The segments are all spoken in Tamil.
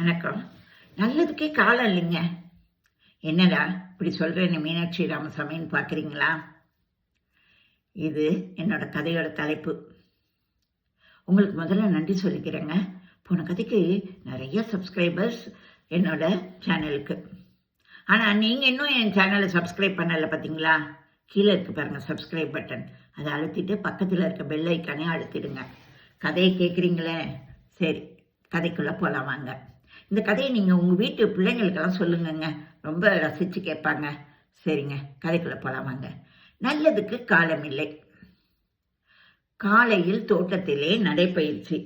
வணக்கம். நல்லதுக்கே காலம் இல்லைங்க. என்னடா இப்படி சொல்கிறேன்னு மீனாட்சி ராமசாமின்னு பார்க்குறீங்களா? இது என்னோட கதையோட தலைப்பு. உங்களுக்கு முதல்ல நன்றி சொல்லிக்கிறேங்க. போன கதைக்கு நிறைய சப்ஸ்கிரைபர்ஸ் என்னோட சேனலுக்கு ஆனால் நீங்கள் இன்னும் என் சேனலை சப்ஸ்கிரைப் பண்ணலை பார்த்தீங்களா கீழே இருக்குது பாருங்கள் சப்ஸ்கிரைப் பட்டன் அதை அழுத்திட்டு பக்கத்தில் இருக்க பெல் ஐக்கானே அழுத்திடுங்க. கதையை கேட்குறீங்களே சரி கதைக்குள்ளே போகலாம் வாங்க. இந்த கதையை நீங்கள் உங்கள் வீட்டு பிள்ளைங்களுக்கெல்லாம் சொல்லுங்கங்க. ரொம்ப ரசித்து கேட்பாங்க. சரிங்க கதைக்குள்ளே போகலாமாங்க நல்லதுக்கு காலமில்லை காலையில் தோட்டத்திலே நடைப்பயிற்சி.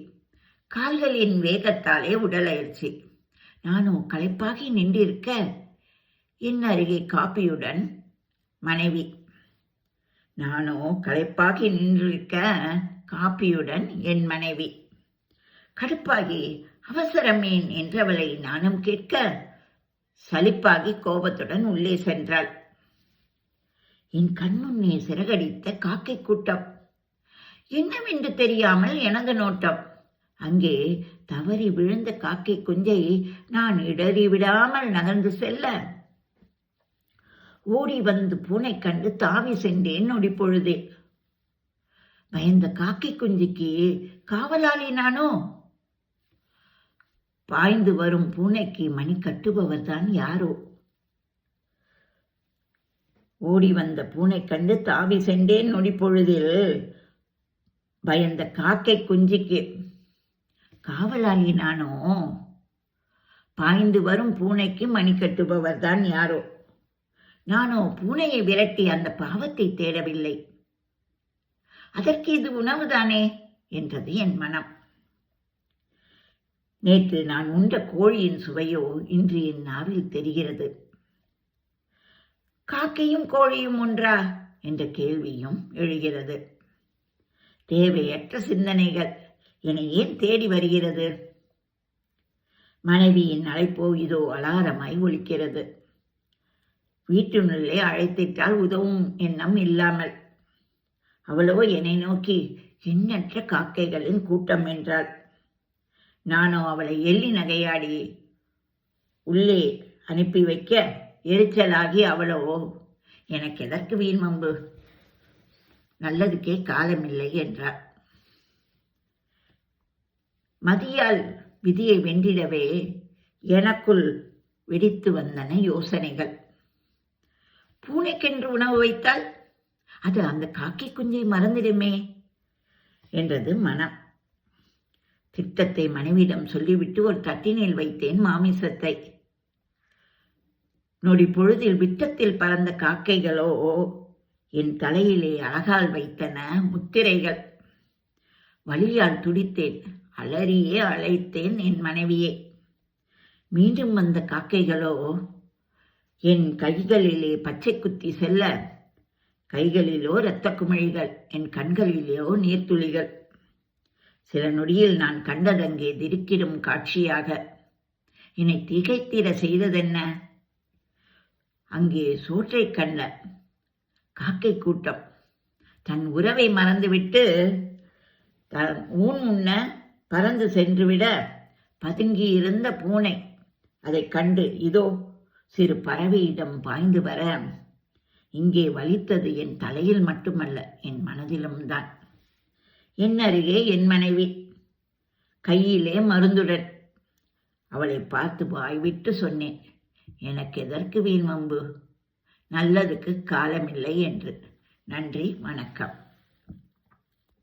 கால்களின் வேகத்தாலே உடலயிற்சி. நானும் களைப்பாகி நின்றிருக்க. என் அருகே காப்பியுடன் மனைவி. நானோ களைப்பாகி நின்றிருக்க. காப்பியுடன் என் மனைவி. கடுப்பாகி அவசரமேன் என்றவளை நானும் கேட்க சலிப்பாகி கோபத்துடன் உள்ளே சென்றாள். என் கண்முன்னே சிறகடித்த காக்கை கூட்டம். என்னவென்று தெரியாமல் எனது நோட்டம். அங்கே தவறி விழுந்த காக்கை குஞ்சை நான் இடறி விடாமல் நகர்ந்து செல்ல. ஓடி வந்து பூனை கண்டு தாவி சென்றேன் நொடி பொழுதே பயந்த காக்கை குஞ்சுக்கு காவலாளி நானோ பாய்ந்து வரும் பூனைக்கு மணி கட்டுபவர் தான் யாரோ? ஓடி வந்த பூனை கண்டு தாவி சென்றேன் நொடி பொழுதில் பயந்த காக்கை குஞ்சுக்கு காவலாளி நானோ? பாய்ந்து வரும் பூனைக்கு மணி கட்டுபவர் தான் யாரோ? நானோ பூனையை விரட்டி அந்த பாவத்தை தேடவில்லை. அதற்கு இது உணவுதானே? என்றது என் மனம். நேற்று நான் உண்ட கோழியின் சுவையோ இன்று என் நாவில் தெரிகிறது. காக்கையும் கோழியும் ஒன்றா? என்ற கேள்வியும் எழுகிறது. தேவையற்ற சிந்தனைகள். என்னை ஏன் தேடி வருகிறது? மனைவியின் அழைப்போ இதோ அலாரமாய் ஒலிக்கிறது. வீட்டினுள்ளே அழைத்திட்டால் உதவும் எண்ணம் இல்லாமல். அவளோ என்னை நோக்கி எண்ணற்ற காக்கைகளின் கூட்டம் என்றாள். நானோ அவளை எள்ளி நகையாடி உள்ளே அனுப்பி வைக்க எரிச்சலாகி அவளோ எனக்கு எதற்கு வீண் வம்பு? நல்லதுக்கே காலமில்லை என்றார் மதியால் விதியை வென்றிடவே எனக்குள் வெடித்து வந்தன யோசனைகள். பூனைக்கென்று உணவு வைத்தால் அது அந்த காக்கி குஞ்சை மறந்திடுமே? என்றது மனம். திட்டத்தை மனைவியிடம் சொல்லிவிட்டு ஒரு தட்டினில் வைத்தேன் மாமிசத்தை. நொடி பொழுதில் விட்டத்தில் பறந்த காக்கைகளோ என் தலையிலே அழகால் வைத்தன முத்திரைகள். வழியால் துடித்தேன் அலறியே அழைத்தேன் என் மனைவியே. மீண்டும் வந்த காக்கைகளோ என் கைகளிலே பச்சை குத்தி செல்ல கைகளிலோ இரத்த குமிழிகள் என் கண்களிலோ நீர்த்துளிகள். சில நொடியில் நான் கண்டதங்கே திருக்கிடும் காட்சியாக. என்னை திகைத்திட செய்ததென்ன? அங்கே சோற்றை கண்ட காக்கை கூட்டம். தன் உறவை மறந்துவிட்டு தன் ஊன் உண்ண பறந்து சென்றுவிட பதுங்கி இருந்த பூனை அதை கண்டு இதோ சிறு பறவையிடம் பாய்ந்து வர. இங்கே வலித்தது என் தலையில் மட்டுமல்ல என் மனதிலும் தான் என் அருகே என் மனைவி. கையிலே மருந்துடன். அவளை பார்த்து வாய்விட்டு சொன்னேன். எனக்கு எதற்கு வீண் வம்பு? நல்லதுக்கு காலமில்லை என்று. நன்றி வணக்கம்.